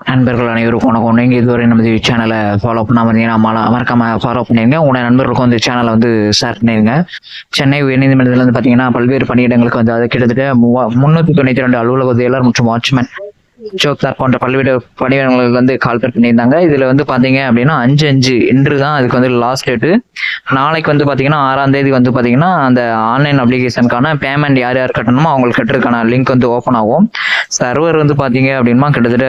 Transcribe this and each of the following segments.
நண்பர்கள் அனைவருக்கும் வணக்கம். நீங்கள் இதுவரை நமது சேனலை ஃபாலோ பண்ணாமல் இருந்தீங்கன்னா மல மறக்காம ஃபாலோ பண்ணிடுங்க உங்களுடைய நண்பர்களுக்கும் வந்து சேனலை வந்து ஷேர் பண்ணிடுங்க சென்னை உயர்நீதிமன்றத்தில் வந்து பார்த்தீங்கன்னா பல்வேறு பணியிடங்களுக்கு வந்து அது கிட்டத்தட்ட மூவா- முந்நூற்றி தொண்ணூற்றி ரெண்டு அலுவலக உதவியாளர் மற்றும் வாட்ச்மேன் சோக்தார் போன்ற பல்வேறு பணியிடங்களுக்கு வந்து கால் பண்ணியிருந்தாங்க. இதில் வந்து பார்த்தீங்க அப்படின்னா அஞ்சு அஞ்சு இன்று தான். அதுக்கு வந்து லாஸ்ட் டேட்டு நாளைக்கு வந்து பார்த்தீங்கன்னா ஆறாம் தேதி வந்து பார்த்தீங்கன்னா அந்த ஆன்லைன் அப்ளிகேஷனுக்கான பேமெண்ட் யார் யார் கட்டணுமோ அவங்களுக்கு கட்டுறதுக்கான லிங்க் வந்து ஓப்பன் ஆகும். சர்வர் வந்து பார்த்தீங்க அப்படின்னா கிட்டத்தட்ட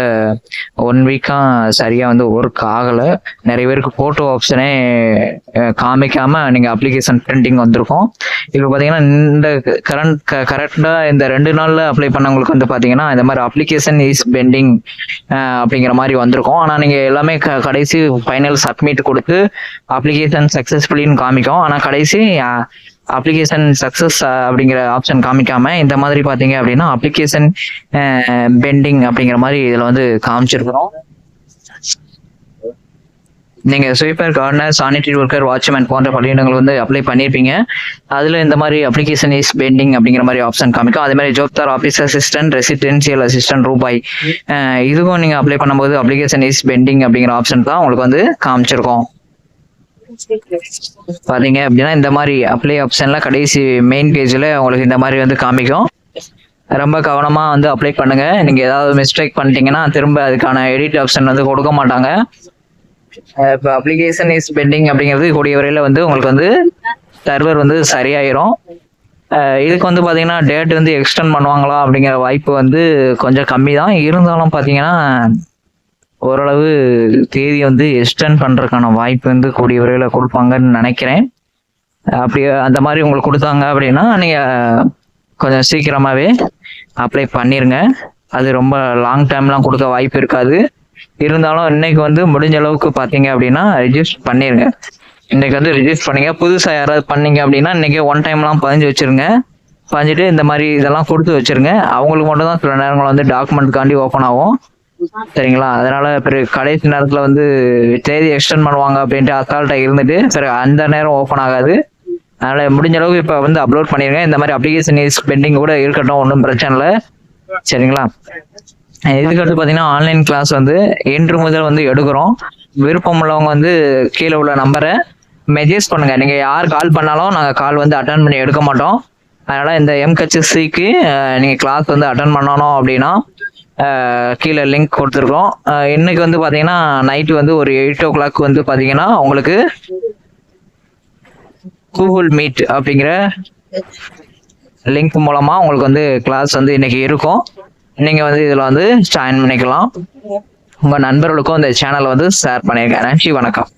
ஒன் வீக்காக சரியாக வந்து ஒர்க் ஆகலை. நிறைய பேருக்கு ஃபோட்டோ ஆப்ஷனே காமிக்காமல் நீங்கள் அப்ளிகேஷன் பிரிண்டிங் வந்திருக்கும். இப்போ பார்த்தீங்கன்னா இந்த கரண்ட் கரெக்டாக இந்த ரெண்டு நாளில் அப்ளை பண்ணவங்களுக்கு வந்து பார்த்தீங்கன்னா இந்த மாதிரி அப்ளிகேஷன் இஸ் பெண்டிங் அப்படிங்கிற மாதிரி வந்திருக்கும். ஆனால் நீங்கள் எல்லாமே க- கடைசி ஃபைனல் சப்மிட் கொடுத்து அப்ளிகேஷன் சக்ஸஸ்ஃபுல்லின்னு காமிக்கும். ஆனால் கடைசி அப்ளிகேஷன் சக்ஸஸ் uh, அப்படிங்கிற ஆப்ஷன் காமிக்காம இந்த மாதிரி பார்த்தீங்க அப்படின்னா அப்ளிகேஷன் பெண்டிங் uh, அப்படிங்கிற மாதிரி இதில் வந்து காமிச்சிருக்கிறோம். நீங்க sweeper gardener sanitary worker watchman போன்ற பணியிடங்கள் வந்து அப்ளை பண்ணியிருப்பீங்க. அதுல இந்த மாதிரி அப்ளிகேஷன் இஸ் பெண்டிங் அப்படிங்கிற மாதிரி ஆப்ஷன் காமிக்கும். அதே மாதிரி ஜோப்தார் ஆஃபீஸ் அசிஸ்டன்ட் ரெசிடென்சியல் அசிஸ்டன்ட் ரூபாய் uh, இதுவும் நீங்க அப்ளை பண்ணும்போது அப்ளிகேஷன் இஸ் பெண்டிங் அப்படிங்கிற ஆப்ஷன் தான் உங்களுக்கு வந்து காமிச்சிருக்கோம். பாத்தீங்க அப்படின்னா இந்த மாதிரி அப்ளை ஆப்ஷன்லாம் கடைசி மெயின் பேஜ்ல உங்களுக்கு இந்த மாதிரி வந்து காமிக்கும். ரொம்ப கவனமா வந்து அப்ளை பண்ணுங்க. நீங்க ஏதாவது மிஸ்டேக் பண்ணிட்டீங்கன்னா திரும்ப அதுக்கான எடிட் ஆப்ஷன் வந்து கொடுக்க மாட்டாங்க. இப்போ அப்ளிகேஷன் இஸ் பெண்டிங் அப்படிங்கிறது கூடிய வரையில வந்து உங்களுக்கு வந்து சர்வர் வந்து சரியாயிரும். இதுக்கு வந்து பாத்தீங்கன்னா டேட் வந்து எக்ஸ்டெண்ட் பண்ணுவாங்களா அப்படிங்கிற வாய்ப்பு வந்து கொஞ்சம் கம்மி தான் இருந்தாலும் பாத்தீங்கன்னா ஓரளவு தேதி வந்து எக்ஸ்டெண்ட் பண்ணுறதுக்கான வாய்ப்பு வந்து கூடிய விரைவில் கொடுப்பாங்கன்னு நினைக்கிறேன். அப்படி அந்த மாதிரி உங்களுக்கு கொடுத்தாங்க அப்படின்னா நீங்கள் கொஞ்சம் சீக்கிரமாகவே அப்ளை பண்ணிடுங்க அது ரொம்ப லாங் டைம்லாம் கொடுக்க வாய்ப்பு இருக்காது. இருந்தாலும் இன்னைக்கு வந்து முடிஞ்ச அளவுக்கு பார்த்தீங்க அப்படின்னா ரிஜிஸ்டர் பண்ணிடுங்க இன்னைக்கு வந்து ரிஜிஸ்டர் பண்ணிங்க. புதுசாக யாராவது பண்ணீங்க அப்படின்னா இன்னைக்கு ஒன் டைம்லாம் பதிஞ்சு வச்சுருங்க. பதிஞ்சிட்டு இந்த மாதிரி இதெல்லாம் கொடுத்து வச்சுருங்க. அவங்களுக்கு மட்டும் தான் சில நேரங்கள் வந்து டாக்குமெண்ட்காண்டி ஓப்பன் ஆகும். சரிங்களா? அதனால பிறகு கடைசி நேரத்தில் வந்து தேதி எக்ஸ்டெண்ட் பண்ணுவாங்க அப்படின்ட்டு அசால்ட்டாக இருந்துட்டு பிறகு அந்த நேரம் ஓப்பன் ஆகாது. அதனால முடிஞ்ச அளவுக்கு இப்போ வந்து அப்லோட் பண்ணிருங்க. இந்த மாதிரி அப்ளிகேஷன் இஸ் பெண்டிங் கூட இருக்கட்டும் ஒன்றும் பிரச்சனை இல்லை. சரிங்களா? இதுக்கடுத்து பார்த்தீங்கன்னா ஆன்லைன் கிளாஸ் வந்து இன்று முதல் வந்து எடுக்கிறோம். விருப்பம் உள்ளவங்க வந்து கீழே உள்ள நம்பரை மெசேஜ் பண்ணுங்க. நீங்க யார் கால் பண்ணாலும் நாங்கள் கால் வந்து அட்டன் பண்ணி எடுக்க மாட்டோம். அதனால இந்த எம்கச்சிசிக்கு நீங்க கிளாஸ் வந்து அட்டன் பண்ணணும் அப்படின்னா கீழே லிங்க் கொடுத்துருக்கோம். இன்றைக்கி இன்னைக்கு வந்து பார்த்தீங்கன்னா நைட்டு வந்து ஒரு எயிட் ஓ கிளாக் வந்து பார்த்தீங்கன்னா உங்களுக்கு கூகுள் மீட் அப்படிங்கிற லிங்க் மூலமாக உங்களுக்கு வந்து கிளாஸ் வந்து இன்னைக்கு இருக்கும். நீங்கள் வந்து இதில் வந்து ஜாயின் பண்ணிக்கலாம். உங்கள் நண்பர்களுக்கும் இந்த சேனலை வந்து ஷேர் பண்ணியிருக்கேன் நன்றி வணக்கம்.